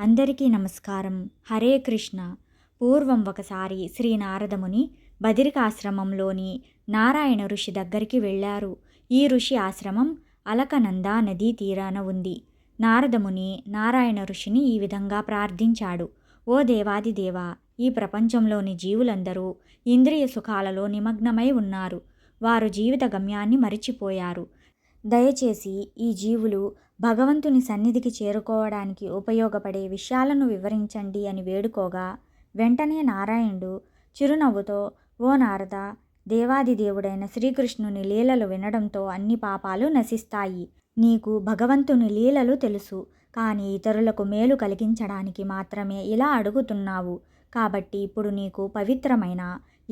అందరికీ నమస్కారం. హరే కృష్ణ. పూర్వం ఒకసారి శ్రీ నారదముని బదిరికాశ్రమంలోని నారాయణ ఋషి దగ్గరికి వెళ్ళారు. ఈ ఋషి ఆశ్రమం అలకనంద నదీ తీరాన ఉంది. నారదముని నారాయణ ఋషిని ఈ విధంగా ప్రార్థించాడు. ఓ దేవాది దేవా ఈ ప్రపంచంలోని జీవులందరూ ఇంద్రియ సుఖాలలో నిమగ్నమై ఉన్నారు. వారు జీవిత గమ్యాన్ని మరిచిపోయారు. దయచేసి ఈ జీవులు భగవంతుని సన్నిధికి చేరుకోవడానికి ఉపయోగపడే విషయాలను వివరించండి అని వేడుకోగా వెంటనే నారాయణుడు చిరునవ్వుతో ఓ నారద దేవాది దేవుడైన శ్రీకృష్ణుని లీలలు వినడంతో అన్ని పాపాలు నశిస్తాయి. నీకు భగవంతుని లీలలు తెలుసు కానీ ఇతరులకు మేలు కలిగించడానికి మాత్రమే ఇలా అడుగుతున్నావు. కాబట్టి ఇప్పుడు నీకు పవిత్రమైన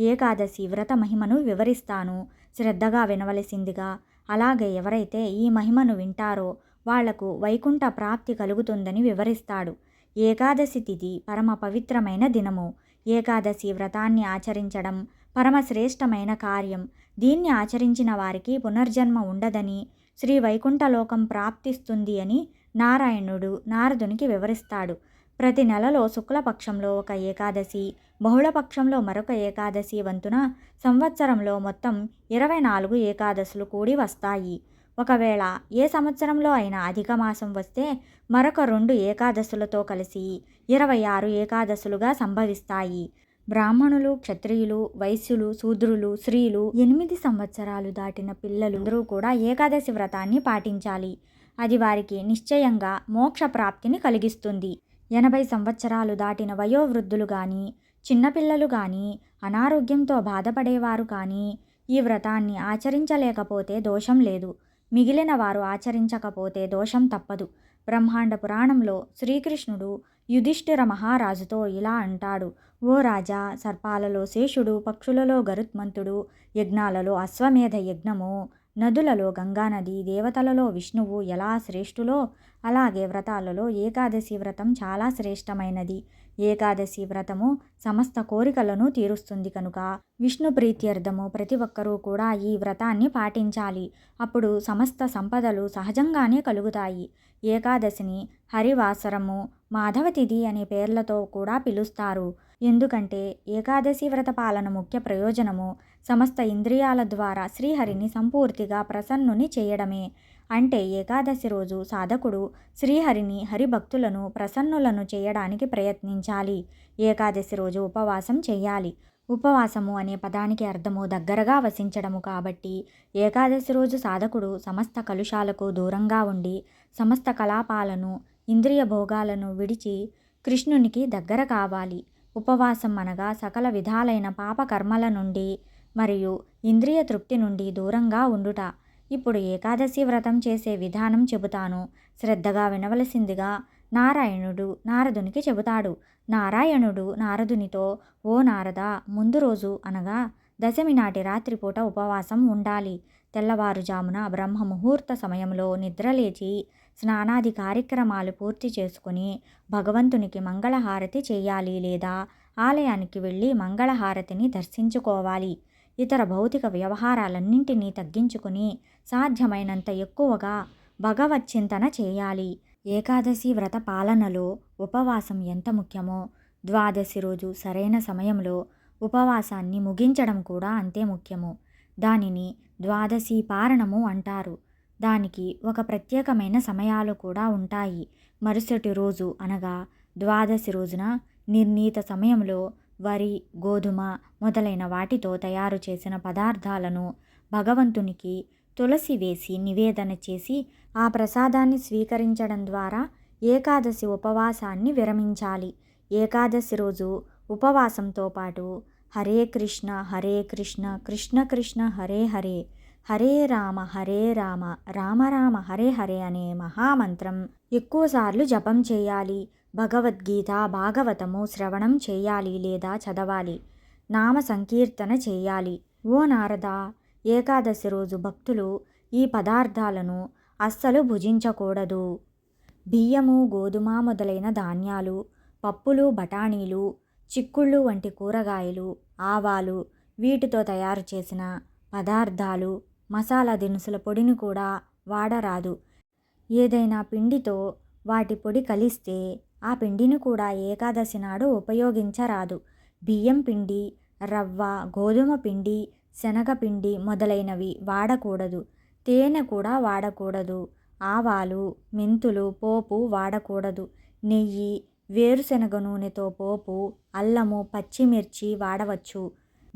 ఏకాదశి వ్రత మహిమను వివరిస్తాను. శ్రద్ధగా వినవలసిందిగా అలాగే ఎవరైతే ఈ మహిమను వింటారో వాళ్ళకు వైకుంఠ ప్రాప్తి కలుగుతుందని వివరిస్తాడు. ఏకాదశి తిథి పరమ పవిత్రమైన దినము. ఏకాదశి వ్రతాన్ని ఆచరించడం పరమశ్రేష్టమైన కార్యం. దీన్ని ఆచరించిన వారికి పునర్జన్మ ఉండదని శ్రీ వైకుంఠలోకం ప్రాప్తిస్తుంది అని నారాయణుడు నారదునికి వివరిస్తాడు. ప్రతి నెలలో శుక్లపక్షంలో ఒక ఏకాదశి బహుళపక్షంలో మరొక ఏకాదశి వంతున సంవత్సరంలో మొత్తం ఇరవై నాలుగు ఏకాదశులు కూడి వస్తాయి. ఒకవేళ ఏ సంవత్సరంలో అయినా అధిక మాసం వస్తే మరొక రెండు ఏకాదశులతో కలిసి ఇరవై ఆరు ఏకాదశులుగా సంభవిస్తాయి. బ్రాహ్మణులు క్షత్రియులు వైశ్యులు శూద్రులు స్త్రీలు ఎనిమిది సంవత్సరాలు దాటిన పిల్లలందరూ కూడా ఏకాదశి వ్రతాన్ని పాటించాలి. అది వారికి నిశ్చయంగా మోక్ష ప్రాప్తిని కలిగిస్తుంది. ఎనభై సంవత్సరాలు దాటిన వయోవృద్ధులు కానీ చిన్నపిల్లలు కానీ అనారోగ్యంతో బాధపడేవారు కానీ ఈ వ్రతాన్ని ఆచరించలేకపోతే దోషం లేదు. మిగిలిన వారు ఆచరించకపోతే దోషం తప్పదు. బ్రహ్మాండ పురాణంలో శ్రీకృష్ణుడు యుధిష్ఠిర మహారాజుతో ఇలా అంటాడు. ఓ రాజా సర్పాలలో శేషుడు పక్షులలో గరుత్మంతుడు యజ్ఞాలలో అశ్వమేధ యజ్ఞము నదులలో గంగానది దేవతలలో విష్ణువు ఎలా శ్రేష్ఠులో అలాగే వ్రతాలలో ఏకాదశి వ్రతం చాలా శ్రేష్టమైనది. ఏకాదశి వ్రతము సమస్త కోరికలను తీరుస్తుంది కనుక విష్ణు ప్రీత్యర్థము ప్రతి ఒక్కరూ కూడా ఈ వ్రతాన్ని పాటించాలి. అప్పుడు సమస్త సంపదలు సహజంగానే కలుగుతాయి. ఏకాదశిని హరివాసరము మాధవతిథి అనే పేర్లతో కూడా పిలుస్తారు. ఎందుకంటే ఏకాదశి వ్రత పాలన ముఖ్య ప్రయోజనము సమస్త ఇంద్రియాల ద్వారా శ్రీహరిని సంపూర్తిగా ప్రసన్నుని చేయడమే. అంటే ఏకాదశి రోజు సాధకుడు శ్రీహరిని హరిభక్తులను ప్రసన్నులను చేయడానికి ప్రయత్నించాలి. ఏకాదశి రోజు ఉపవాసం చేయాలి. ఉపవాసము అనే పదానికి అర్థము దగ్గరగా వసించడము కాబట్టి ఏకాదశి రోజు సాధకుడు సమస్త కలుషాలకు దూరంగా ఉండి సమస్త కలాపాలను ఇంద్రియ భోగాలను విడిచి కృష్ణునికి దగ్గర కావాలి. ఉపవాసం అనగా సకల విధాలైన పాపకర్మల నుండి మరియు ఇంద్రియ తృప్తి నుండి దూరంగా ఉండుట. ఇప్పుడు ఏకాదశి వ్రతం చేసే విధానం చెబుతాను. శ్రద్ధగా వినవలసిందిగా నారాయణుడు నారదునికి చెబుతాడు. నారాయణుడు నారదునితో ఓ నారద ముందు రోజు అనగా దశమి నాటి రాత్రిపూట ఉపవాసం ఉండాలి. తెల్లవారుజామున బ్రహ్మ ముహూర్త సమయంలో నిద్రలేచి స్నానాది కార్యక్రమాలు పూర్తి చేసుకుని భగవంతునికి మంగళహారతి చేయాలి లేదా ఆలయానికి వెళ్ళి మంగళహారతిని దర్శించుకోవాలి. ఇతర భౌతిక వ్యవహారాలన్నింటినీ తగ్గించుకుని సాధ్యమైనంత ఎక్కువగా భగవచ్చింతన చేయాలి. ఏకాదశి వ్రత పాలనలో ఉపవాసం ఎంత ముఖ్యమో ద్వాదశి రోజు సరైన సమయంలో ఉపవాసాన్ని ముగించడం కూడా అంతే ముఖ్యము. దానిని ద్వాదశి పారణము అంటారు. దానికి ఒక ప్రత్యేకమైన సమయాలు కూడా ఉంటాయి. మరుసటి రోజు అనగా ద్వాదశి రోజున నిర్ణీత సమయంలో వరి గోధుమ మొదలైన వాటితో తయారు చేసిన పదార్థాలను భగవంతునికి తులసి వేసి నివేదన చేసి ఆ ప్రసాదాన్ని స్వీకరించడం ద్వారా ఏకాదశి ఉపవాసాన్ని విరమించాలి. ఏకాదశి రోజు ఉపవాసంతో పాటు హరే కృష్ణ హరే కృష్ణ కృష్ణ కృష్ణ హరే హరే హరే రామ హరే రామ రామ రామ హరే హరే అనే మహామంత్రం ఎక్కువసార్లు జపం చేయాలి. భగవద్గీత భాగవతము శ్రవణం చేయాలి లేదా చదవాలి? నామ సంకీర్తన చేయాలి. ఓ నారద ఏకాదశి రోజు భక్తులు ఈ పదార్థాలను అస్సలు భుజించకూడదు. బియ్యము గోధుమ మొదలైన ధాన్యాలు పప్పులు బఠానీలు చిక్కుళ్ళు వంటి కూరగాయలు ఆవాలు వీటితో తయారు చేసిన పదార్థాలు మసాలా దినుసుల పొడిని కూడా వాడరాదు. ఏదైనా పిండితో వాటి పొడి కలిస్తే ఆ పిండిని కూడా ఏకాదశి నాడు ఉపయోగించరాదు. బియ్యం పిండి రవ్వ గోధుమ పిండి శనగపిండి మొదలైనవి వాడకూడదు. తేనె కూడా వాడకూడదు. ఆవాలు మెంతులు పోపు వాడకూడదు. నెయ్యి వేరుశనగ నూనెతో పోపు అల్లము పచ్చిమిర్చి వాడవచ్చు.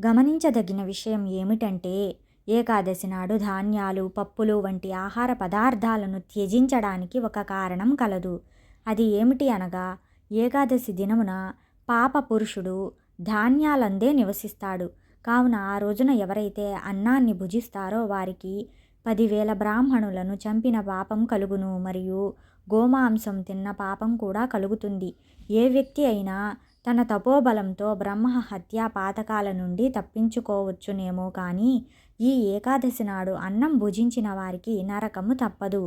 గమనించదగిన విషయం ఏమిటంటే ఏకాదశి నాడు ధాన్యాలు పప్పులు వంటి ఆహార పదార్థాలను త్యజించడానికి ఒక కారణం కలదు. అది ఏమిటి అనగా ఏకాదశి దినమున పాప పురుషుడు ధాన్యాలందే నివసిస్తాడు. కావున ఆ రోజున ఎవరైతే అన్నాన్ని భుజిస్తారో వారికి పదివేల బ్రాహ్మణులను చంపిన పాపం కలుగును మరియు గోమాంసం తిన్న పాపం కూడా కలుగుతుంది. ఏ వ్యక్తి అయినా తన తపోబలంతో బ్రహ్మ హత్యా పాతకాల నుండి తప్పించుకోవచ్చునేమో కానీ ఈ ఏకాదశి నాడు అన్నం భుజించిన వారికి నరకము తప్పదు.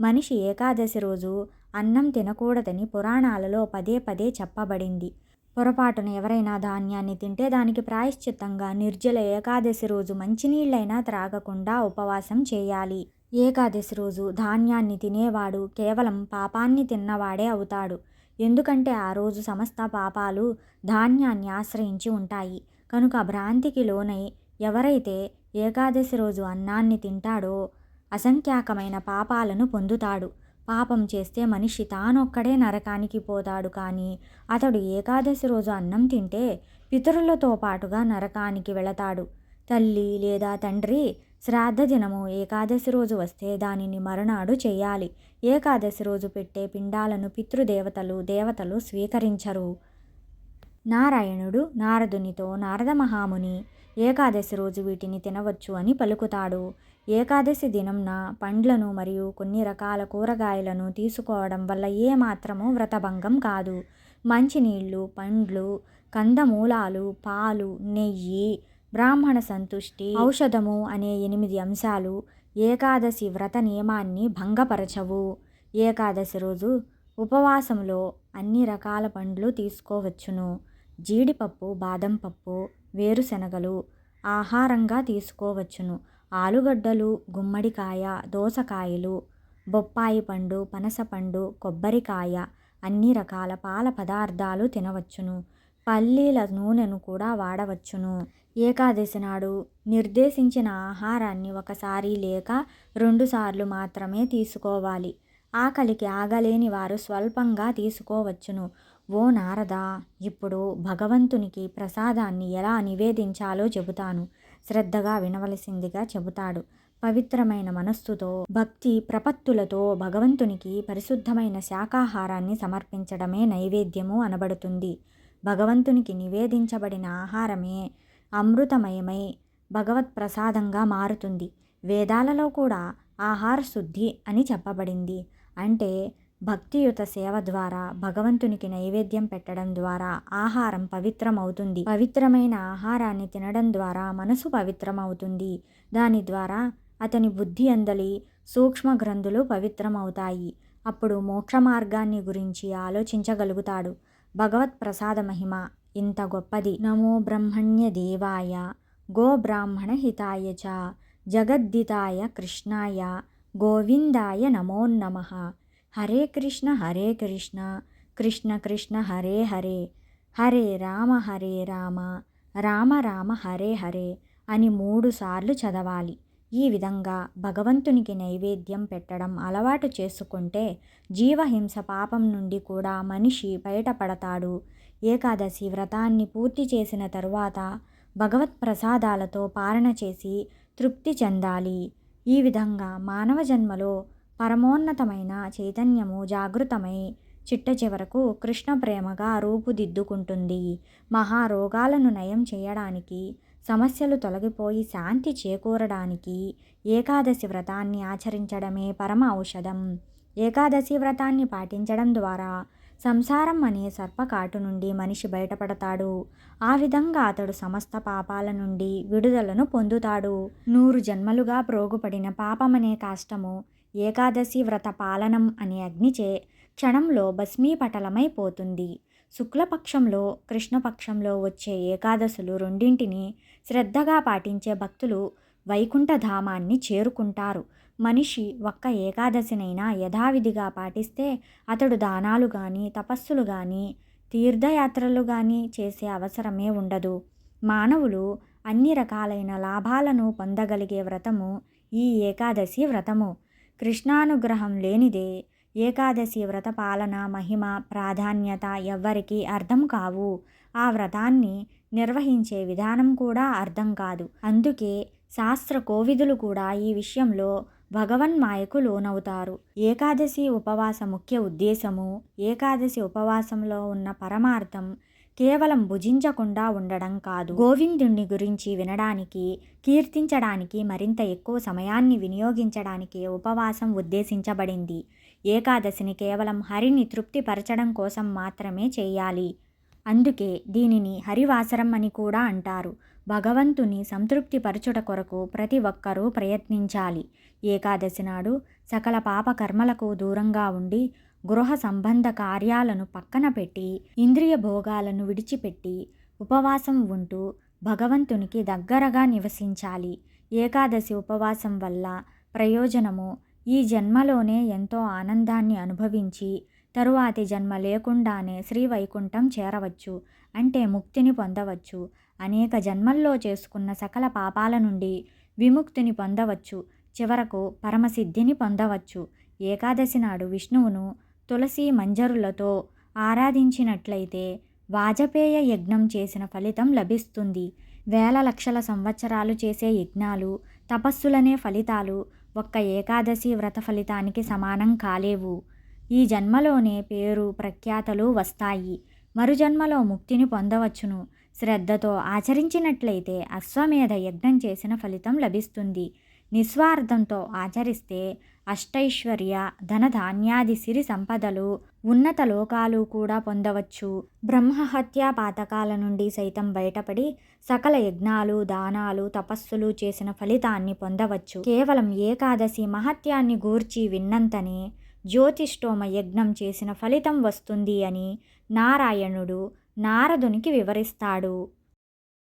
మనిషి ఏకాదశి రోజు అన్నం తినకూడదని పురాణాలలో పదే పదే చెప్పబడింది. పొరపాటున ఎవరైనా ధాన్యాన్ని తింటే దానికి ప్రాయశ్చిత్తంగా నిర్జల ఏకాదశి రోజు మంచినీళ్ళైనా త్రాగకుండా ఉపవాసం చేయాలి. ఏకాదశి రోజు ధాన్యాన్ని తినేవాడు కేవలం పాపాన్ని తిన్నవాడే అవుతాడు. ఎందుకంటే ఆ రోజు సమస్త పాపాలు ధాన్యాన్ని ఆశ్రయించి ఉంటాయి. కనుక భ్రాంతికి లోనై ఎవరైతే ఏకాదశి రోజు అన్నాన్ని తింటాడో అసంఖ్యాకమైన పాపాలను పొందుతాడు. పాపం చేస్తే మనిషి తానొక్కడే నరకానికి పోతాడు కానీ అతడు ఏకాదశి రోజు అన్నం తింటే పితరులతో పాటుగా నరకానికి వెళతాడు. తల్లి లేదా తండ్రి శ్రాద్ధ దినము ఏకాదశి రోజు వస్తే దానిని మరునాడు చేయాలి. ఏకాదశి రోజు పెట్టే పిండాలను పితృదేవతలు దేవతలు స్వీకరించరు. నారాయణుడు నారదునితో నారద మహాముని ఏకాదశి రోజు వీటిని తినవచ్చు అని పలుకుతాడు. ఏకాదశి దినంన పండ్లను మరియు కొన్ని రకాల కూరగాయలను తీసుకోవడం వల్ల ఏమాత్రము వ్రతభంగం కాదు. మంచినీళ్ళు పండ్లు కందమూలాలు పాలు నెయ్యి బ్రాహ్మణ సంతుష్టి ఔషధము అనే ఎనిమిది అంశాలు ఏకాదశి వ్రత నియమాన్ని భంగపరచవు. ఏకాదశి రోజు ఉపవాసంలో అన్ని రకాల పండ్లు తీసుకోవచ్చును. జీడిపప్పు బాదం పప్పు వేరుశనగలు ఆహారంగా తీసుకోవచ్చును. ఆలుగడ్డలు గుమ్మడికాయ దోసకాయలు బొప్పాయి పండు పనసపండు కొబ్బరికాయ అన్ని రకాల పాల పదార్థాలు తినవచ్చును. పల్లీల నూనెను కూడా వాడవచ్చును. ఏకాదశి నాడు నిర్దేశించిన ఆహారాన్ని ఒకసారి లేక రెండుసార్లు మాత్రమే తీసుకోవాలి. ఆకలికి ఆగలేని వారు స్వల్పంగా తీసుకోవచ్చును. ఓ నారద ఇప్పుడు భగవంతునికి ప్రసాదాన్ని ఎలా నివేదించాలో చెబుతాను. శ్రద్ధగా వినవలసిందిగా చెబుతాడు. పవిత్రమైన మనస్సుతో భక్తి ప్రపత్తులతో భగవంతునికి పరిశుద్ధమైన శాకాహారాన్ని సమర్పించడమే నైవేద్యము అనబడుతుంది. భగవంతునికి నివేదించబడిన ఆహారమే అమృతమయమై భగవత్ ప్రసాదంగా మారుతుంది. వేదాలలో కూడా ఆహార శుద్ధి అని చెప్పబడింది. అంటే భక్తియుత సేవ ద్వారా భగవంతునికి నైవేద్యం పెట్టడం ద్వారా ఆహారం పవిత్రమవుతుంది. పవిత్రమైన ఆహారాన్ని తినడం ద్వారా మనసు పవిత్రమవుతుంది. దాని ద్వారా అతని బుద్ధి అందలి సూక్ష్మ గ్రంథులు పవిత్రమవుతాయి. అప్పుడు మోక్ష మార్గాన్ని గురించి ఆలోచించగలుగుతాడు. భగవత్ ప్రసాద మహిమ ఇంత గొప్పది. నమో బ్రహ్మణ్య దేవాయ గో బ్రాహ్మణ హితాయ చ జగద్దితాయ కృష్ణాయ గోవిందాయ నమో నమ. హరే కృష్ణ హరే కృష్ణ కృష్ణ కృష్ణ హరే హరే హరే రామ హరే రామ రామ రామ హరే హరే అని మూడుసార్లు చదవాలి. ఈ విధంగా భగవంతునికి నైవేద్యం పెట్టడం అలవాటు చేసుకుంటే జీవహింస పాపం నుండి కూడా మనిషి బయటపడతాడు. ఏకాదశి వ్రతాన్ని పూర్తి చేసిన తరువాత భగవత్ ప్రసాదాలతో పాలన చేసి తృప్తి చెందాలి. ఈ విధంగా మానవ జన్మలో పరమోన్నతమైన చైతన్యము జాగృతమై చిట్ట చివరకు కృష్ణ ప్రేమగా రూపుదిద్దుకుంటుంది. మహారోగాలను నయం చేయడానికి సమస్యలు తొలగిపోయి శాంతి చేకూరడానికి ఏకాదశి వ్రతాన్ని ఆచరించడమే పరమ ఔషధం. ఏకాదశి వ్రతాన్ని పాటించడం ద్వారా సంసారం అనే సర్పకాటు నుండి మనిషి బయటపడతాడు. ఆ విధంగా అతడు సమస్త పాపాల నుండి విడుదలను పొందుతాడు. నూరు జన్మలుగా ప్రోగుపడిన పాపమనే కాష్టము ఏకాదశి వ్రత పాలనం అనే అగ్నిచే క్షణంలో భస్మీపటలమైపోతుంది శుక్లపక్షంలో కృష్ణపక్షంలో వచ్చే ఏకాదశులు రెండింటిని శ్రద్ధగా పాటించే భక్తులు వైకుంఠధామాన్ని చేరుకుంటారు. మనిషి ఒక్క ఏకాదశినైనా యథావిధిగా పాటిస్తే అతడు దానాలు కానీ తపస్సులు కానీ తీర్థయాత్రలు కానీ చేసే అవసరమే ఉండదు. మానవులు అన్ని రకాలైన లాభాలను పొందగలిగే వ్రతము ఈ ఏకాదశి వ్రతము. కృష్ణానుగ్రహం లేనిదే ఏకాదశి వ్రత పాలన మహిమ ప్రాధాన్యత ఎవ్వరికీ అర్థం కావు. ఆ వ్రతాన్ని నిర్వహించే విధానం కూడా అర్థం కాదు. అందుకే శాస్త్ర కోవిదులు కూడా ఈ విషయంలో భగవన్మాయకు లోనవుతారు. ఏకాదశి ఉపవాస ముఖ్య ఉద్దేశము ఏకాదశి ఉపవాసంలో ఉన్న పరమార్థం కేవలం భుజించకుండా ఉండడం కాదు. గోవిందుణ్ణి గురించి వినడానికి కీర్తించడానికి మరింత ఎక్కువ సమయాన్ని వినియోగించడానికి ఉపవాసం ఉద్దేశించబడింది. ఏకాదశిని కేవలం హరిని తృప్తిపరచడం కోసం మాత్రమే చేయాలి. అందుకే దీనిని హరివాసరం అని కూడా అంటారు. భగవంతుని సంతృప్తిపరచుట కొరకు ప్రతి ఒక్కరూ ప్రయత్నించాలి. ఏకాదశి నాడు సకల పాపకర్మలకు దూరంగా ఉండి గృహ సంబంధ కార్యాలను పక్కన పెట్టి ఇంద్రియ భోగాలను విడిచిపెట్టి ఉపవాసం ఉంటూ భగవంతునికి దగ్గరగా నివసించాలి. ఏకాదశి ఉపవాసం వల్ల ప్రయోజనము ఈ జన్మలోనే ఎంతో ఆనందాన్ని అనుభవించి తరువాతి జన్మ లేకుండానే శ్రీవైకుంఠం చేరవచ్చు అంటే ముక్తిని పొందవచ్చు. అనేక జన్మల్లో చేసుకున్న సకల పాపాల నుండి విముక్తిని పొందవచ్చు చివరకు పరమసిద్ధిని పొందవచ్చు. ఏకాదశి నాడు విష్ణువును తులసి మంజరులతో ఆరాధించినట్లయితే వాజపేయ యజ్ఞం చేసిన ఫలితం లభిస్తుంది. వేల లక్షల సంవత్సరాలు చేసే యజ్ఞాలు తపస్సులనే ఫలితాలు ఒక్క ఏకాదశి వ్రత ఫలితానికి సమానం కాలేవు. ఈ జన్మలోనే పేరు ప్రఖ్యాతలు వస్తాయి. మరుజన్మలో ముక్తిని పొందవచ్చును. శ్రద్ధతో ఆచరించినట్లయితే అశ్వమేధ యజ్ఞం చేసిన ఫలితం లభిస్తుంది. నిస్వార్థంతో ఆచరిస్తే అష్టైశ్వర్య ధనధాన్యాది సిరి సంపదలు ఉన్నత లోకాలు కూడా పొందవచ్చు. బ్రహ్మహత్యా పాతకాల నుండి సైతం బయటపడి సకల యజ్ఞాలు దానాలు తపస్సులు చేసిన ఫలితాన్ని పొందవచ్చు. కేవలం ఏకాదశి మహత్యాన్ని గూర్చి విన్నంతనే జ్యోతిష్టోమ యజ్ఞం చేసిన ఫలితం వస్తుంది అని నారాయణుడు నారదునికి వివరిస్తాడు.